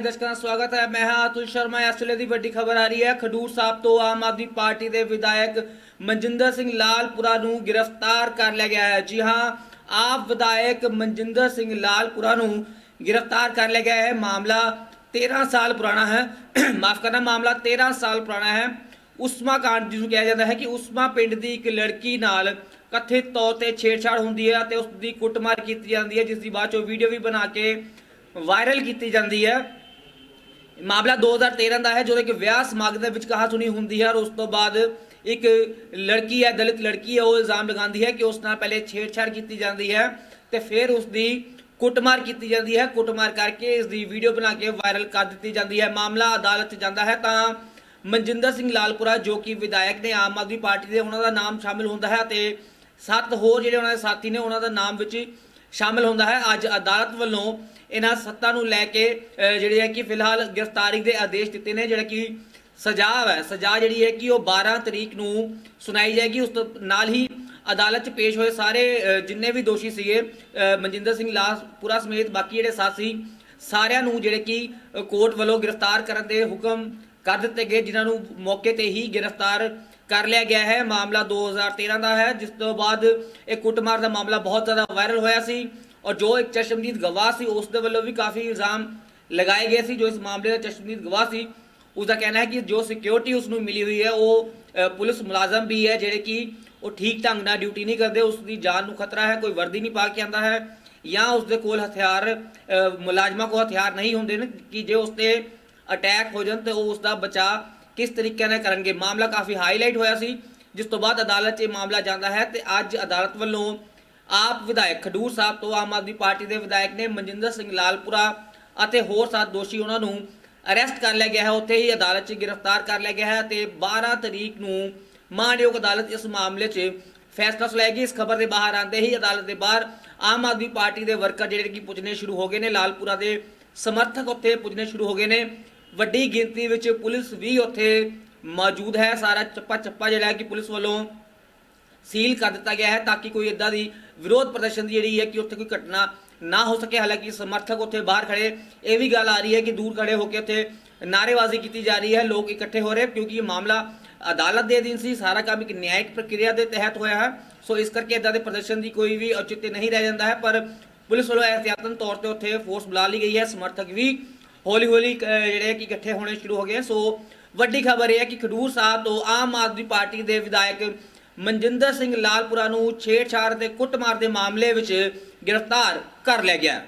ਦਰਸ਼ਕਾਂ ਦਾ ਸਵਾਗਤ ਹੈ। ਮੈਂ ਹਾਂ ਅਤੁਲ ਸ਼ਰਮਾ। ਇਸ ਵੇਲੇ ਦੀ ਵੱਡੀ ਖਬਰ ਆ ਰਹੀ ਹੈ। ਖਡੂਰ ਸਾਹਿਬ ਤੋਂ ਆਮ ਆਦਮੀ ਪਾਰਟੀ ਦੇ ਵਿਧਾਇਕ ਮਨਜਿੰਦਰ ਸਿੰਘ ਲਾਲਪੁਰਾ ਨੂੰ ਗ੍ਰਿਫਤਾਰ ਕਰ ਲਿਆ ਗਿਆ ਹੈ। ਜੀ ਹਾਂ, ਆਪ ਵਿਧਾਇਕ ਮਨਜਿੰਦਰ ਸਿੰਘ ਲਾਲਪੁਰਾ ਨੂੰ ਗ੍ਰਿਫਤਾਰ ਕਰ ਲਿਆ ਗਿਆ ਹੈ। ਮਾਮਲਾ 13 ਸਾਲ ਪੁਰਾਣਾ ਹੈ। ਮਾਫ ਕਰਨਾ, ਮਾਮਲਾ 13 ਸਾਲ ਪੁਰਾਣਾ ਹੈ। ਉਸਮਾ ਕਾਂਡ ਜਿਹਨੂੰ ਕਿਹਾ ਜਾਂਦਾ ਹੈ ਕਿ ਉਸਮਾ ਪਿੰਡ ਦੀ ਇੱਕ ਲੜਕੀ ਨਾਲ ਕਥਿਤ ਤੌਰ ਤੇ ਛੇੜਛਾੜ ਹੁੰਦੀ ਹੈ ਤੇ ਉਸ ਦੀ ਕੁੱਟਮਾਰ ਕੀਤੀ ਜਾਂਦੀ ਹੈ ਜਿਸ ਦੀ ਬਾਅਦ ਚੋਂ ਵੀਡੀਓ ਵੀ ਬਣਾ ਕੇ ਵਾਇਰਲ ਕੀਤੀ ਜਾਂਦੀ ਹੈ। ਮਾਮਲਾ 2013 ਦਾ ਹੈ, ਜਦੋਂ ਕਿ ਵਿਆਹ ਸਮਾਗਮ ਦੇ ਵਿੱਚ ਕਹਾ ਸੁਣੀ ਹੁੰਦੀ ਹੈ ਔਰ ਉਸ ਤੋਂ ਬਾਅਦ ਇੱਕ ਲੜਕੀ ਹੈ, ਦਲਿਤ ਲੜਕੀ ਹੈ, ਉਹ ਇਲਜ਼ਾਮ ਲਗਾਉਂਦੀ ਹੈ ਕਿ ਉਸ ਨਾਲ ਪਹਿਲੇ ਛੇੜਛਾੜ ਕੀਤੀ ਜਾਂਦੀ ਹੈ ਤੇ ਫਿਰ ਉਸ ਦੀ ਕੁੱਟਮਾਰ ਕੀਤੀ ਜਾਂਦੀ ਹੈ। ਕੁੱਟਮਾਰ ਕਰਕੇ ਇਸ ਦੀ ਵੀਡੀਓ ਬਣਾ ਕੇ ਵਾਇਰਲ ਕਰ ਦਿੱਤੀ ਜਾਂਦੀ ਹੈ। ਮਾਮਲਾ ਅਦਾਲਤ 'ਚ ਜਾਂਦਾ ਹੈ ਤਾਂ ਮਨਜਿੰਦਰ ਸਿੰਘ ਲਾਲਪੁਰਾ, ਜੋ ਕਿ ਵਿਧਾਇਕ ਨੇ ਆਮ ਆਦਮੀ ਪਾਰਟੀ ਦੇ, ਉਹਨਾਂ ਦਾ ਨਾਮ ਸ਼ਾਮਿਲ ਹੁੰਦਾ ਹੈ ਤੇ ਸੱਤ ਹੋਰ ਜਿਹੜੇ ਉਹਨਾਂ ਦੇ ਸਾਥੀ ਨੇ, ਉਹਨਾਂ ਦਾ ਨਾਮ ਵਿੱਚ ਸ਼ਾਮਿਲ ਹੁੰਦਾ ਹੈ। ਅੱਜ ਅਦਾਲਤ ਵੱਲੋਂ ਇਹਨਾਂ ਸੱਤਾਂ ਨੂੰ ਲੈ ਕੇ ਜਿਹੜੇ ਹੈ ਕਿ ਫਿਲਹਾਲ ਗ੍ਰਿਫਤਾਰੀ ਦੇ ਆਦੇਸ਼ ਦਿੱਤੇ ਨੇ, ਜਿਹੜਾ ਕਿ ਸਜ਼ਾ ਹੈ। ਸਜ਼ਾ ਜਿਹੜੀ ਹੈ ਕਿ ਉਹ 12 ਤਰੀਕ ਨੂੰ ਸੁਣਾਈ ਜਾਏਗੀ। ਉਸ ਤੋਂ ਨਾਲ ਹੀ ਅਦਾਲਤ 'ਚ ਪੇਸ਼ ਹੋਏ ਸਾਰੇ ਜਿੰਨੇ ਵੀ ਦੋਸ਼ੀ ਸੀਗੇ ਮਨਜਿੰਦਰ ਸਿੰਘ ਲਾਸਪੁਰਾ ਸਮੇਤ ਬਾਕੀ ਜਿਹੜੇ ਸਾਥੀ, ਸਾਰਿਆਂ ਨੂੰ ਜਿਹੜੇ ਕਿ ਕੋਰਟ ਵੱਲੋਂ ਗ੍ਰਿਫਤਾਰ ਕਰਨ ਦੇ ਹੁਕਮ ਕਰ ਦਿੱਤੇ ਗਏ, ਜਿਨ੍ਹਾਂ ਨੂੰ ਮੌਕੇ ਤੇ ਹੀ ਗ੍ਰਿਫਤਾਰ ਕਰ ਲਿਆ ਗਿਆ ਹੈ। ਮਾਮਲਾ 2013 ਦਾ ਹੈ, ਜਿਸ ਤੋਂ ਬਾਅਦ ਇਹ ਕੁੱਟਮਾਰ ਦਾ ਮਾਮਲਾ ਬਹੁਤ ਜ਼ਿਆਦਾ ਵਾਇਰਲ ਹੋਇਆ ਸੀ ਔਰ ਜੋ ਇੱਕ ਚਸ਼ਮਦੀਦ ਗਵਾਹ ਸੀ, ਉਸ ਦੇ ਵੱਲੋਂ ਵੀ ਕਾਫੀ ਇਲਜ਼ਾਮ ਲਗਾਏ ਗਏ ਸੀ, ਜੋ ਇਸ ਮਾਮਲੇ ਦਾ ਚਸ਼ਮਦੀਦ ਗਵਾਹ ਸੀ। ਉਸ ਦਾ ਕਹਿਣਾ ਹੈ ਕਿ ਜੋ ਸਿਕਿਉਰਿਟੀ ਉਸ ਨੂੰ ਮਿਲੀ ਹੋਈ ਹੈ, ਉਹ ਪੁਲਿਸ ਮੁਲਾਜ਼ਮ ਵੀ ਹੈ, ਜਿਹੜੇ ਕਿ ਉਹ ਠੀਕ ਢੰਗ ਨਾਲ ਡਿਊਟੀ ਨਹੀਂ ਕਰਦੇ ਉਸ ਦੀ ਜਾਨ ਨੂੰ ਖਤਰਾ ਹੈ, ਕੋਈ ਵਰਦੀ ਨਹੀਂ ਪਾ ਕੇ ਆਂਦਾ ਹੈ ਜਾਂ ਉਸ ਦੇ ਕੋਲ ਹਥਿਆਰ ਮੁਲਾਜ਼ਮਾਂ ਕੋਲ ਹਥਿਆਰ ਨਹੀਂ ਹੁੰਦੇ ਨੇ, ਕਿ ਜੇ ਉਸ ਤੇ ਅਟੈਕ ਹੋ ਜਾਣ ਤੇ ਉਹ ਉਸ ਦਾ ਬਚਾਅ ਕਿਸ ਤਰੀਕੇ ਨਾਲ ਕਰਨਗੇ? ਮਾਮਲਾ ਕਾਫੀ ਹਾਈਲਾਈਟ ਹੋਇਆ ਸੀ, ਜਿਸ ਤੋਂ ਬਾਅਦ ਅਦਾਲਤ 'ਚ ਇਹ ਮਾਮਲਾ ਜਾਂਦਾ ਹੈ ਤੇ ਅੱਜ ਅਦਾਲਤ ਵੱਲੋਂ ਆਪ ਵਿਧਾਇਕ ਖਡੂਰ ਸਾਹਿਬ ਤੋਂ ਆਮ ਆਦਮੀ ਪਾਰਟੀ ਦੇ ਵਿਧਾਇਕ ਨੇ ਮਨਜਿੰਦਰ ਸਿੰਘ ਲਾਲਪੁਰਾ ਅਤੇ ਹੋਰ ਸਾਤ ਦੋਸ਼ੀ ਉਹਨਾਂ ਨੂੰ ਅਰੈਸਟ ਕਰ ਲਿਆ ਗਿਆ ਹੈ। ਉੱਥੇ ਹੀ ਅਦਾਲਤ 'ਚ ਗ੍ਰਿਫਤਾਰ ਕਰ ਲਿਆ ਗਿਆ ਹੈ ਤੇ 12 ਤਰੀਕ ਨੂੰ ਮਾਨਯੋਗ ਅਦਾਲਤ ਇਸ ਮਾਮਲੇ 'ਚ ਫੈਸਲਾ ਸੁਣਾਏਗੀ ਇਸ ਖਬਰ ਦੇ ਬਾਹਰ ਆਉਂਦੇ ਹੀ ਅਦਾਲਤ ਦੇ ਬਾਹਰ ਆਮ ਆਦਮੀ ਪਾਰਟੀ ਦੇ ਵਰਕਰ ਜਿਹੜੇ ਕਿ ਪੁੱਜਣੇ ਸ਼ੁਰੂ ਹੋ ਗਏ ਨੇ, ਲਾਲਪੁਰਾ ਦੇ ਸਮਰਥਕ ਉੱਥੇ ਪੁੱਜਣੇ ਸ਼ੁਰੂ ਹੋ ਗਏ ਨੇ। ਵੱਡੀ ਗਿਣਤੀ ਵਿੱਚ ਪੁਲਿਸ ਵੀ ਉੱਥੇ ਮੌਜੂਦ ਹੈ। ਸਾਰਾ ਚੱਪਾ ਚੱਪਾ ਜਿਹੜਾ ਹੈ ਕਿ ਪੁਲਿਸ ਵੱਲੋਂ ਸੀਲ ਕਰ ਦਿੱਤਾ ਗਿਆ ਹੈ ਤਾਂ ਕਿ ਕੋਈ ਇਦਾਂ ਦੀ ਵਿਰੋਧ ਪ੍ਰਦਰਸ਼ਨ ਦੀ ਜਿਹੜੀ ਹੈ ਕਿ ਉੱਥੇ ਕੋਈ ਘਟਨਾ ਨਾ ਹੋ ਸਕੇ। ਹਾਲਾਂਕਿ ਸਮਰਥਕ ਉੱਥੇ ਬਾਹਰ ਖੜੇ ਇਹ ਵੀ ਗੱਲ ਆ ਰਹੀ ਹੈ ਕਿ ਦੂਰ ਖੜੇ ਹੋ ਕੇ ਉੱਥੇ ਨਾਅਰੇਬਾਜ਼ੀ ਕੀਤੀ ਜਾ ਰਹੀ ਹੈ। ਲੋਕ ਇਕੱਠੇ ਹੋ ਰਹੇ ਕਿਉਂਕਿ ਇਹ ਮਾਮਲਾ ਅਦਾਲਤ ਦੇ ਅਧੀਨ ਸੀ। ਸਾਰਾ ਕੰਮ ਇੱਕ ਨਿਆਇਕ ਪ੍ਰਕਿਰਿਆ ਦੇ ਤਹਿਤ ਹੋਇਆ ਹੈ। ਸੋ ਇਸ ਕਰਕੇ ਇਦਾਂ ਦੇ ਪ੍ਰਦਰਸ਼ਨ ਦੀ ਕੋਈ ਵੀ ਔਚਿਤ ਨਹੀਂ ਰਹਿ ਜਾਂਦਾ ਹੈ। ਪਰ ਪੁਲਿਸ ਵੱਲੋਂ ਅਹਿਤਿਆਤਨ ਤੌਰ ਤੇ ਉੱਥੇ ਫੋਰਸ ਬੁਲਾ ਲਈ ਗਈ ਹੈ। ਸਮਰਥਕ ਵੀ ਹੌਲੀ ਹੌਲੀ ਅਹ, ਜਿਹੜੇ ਕਿ ਇਕੱਠੇ ਹੋਣੇ ਸ਼ੁਰੂ ਹੋ ਗਏ ਸੋ ਵੱਡੀ ਖਬਰ ਇਹ ਹੈ ਕਿ ਖਡੂਰ ਸਾਹਿਬ ਤੋਂ ਆਮ ਆਦਮੀ ਪਾਰਟੀ ਦੇ ਵਿਧਾਇਕ ਮਨਜਿੰਦਰ ਸਿੰਘ ਲਾਲਪੁਰਾ ਨੂੰ ਛੇੜਛਾੜ ਤੇ ਕੁੱਟਮਾਰ ਦੇ ਮਾਮਲੇ ਵਿੱਚ ਗ੍ਰਿਫਤਾਰ ਕਰ ਲਿਆ ਗਿਆ।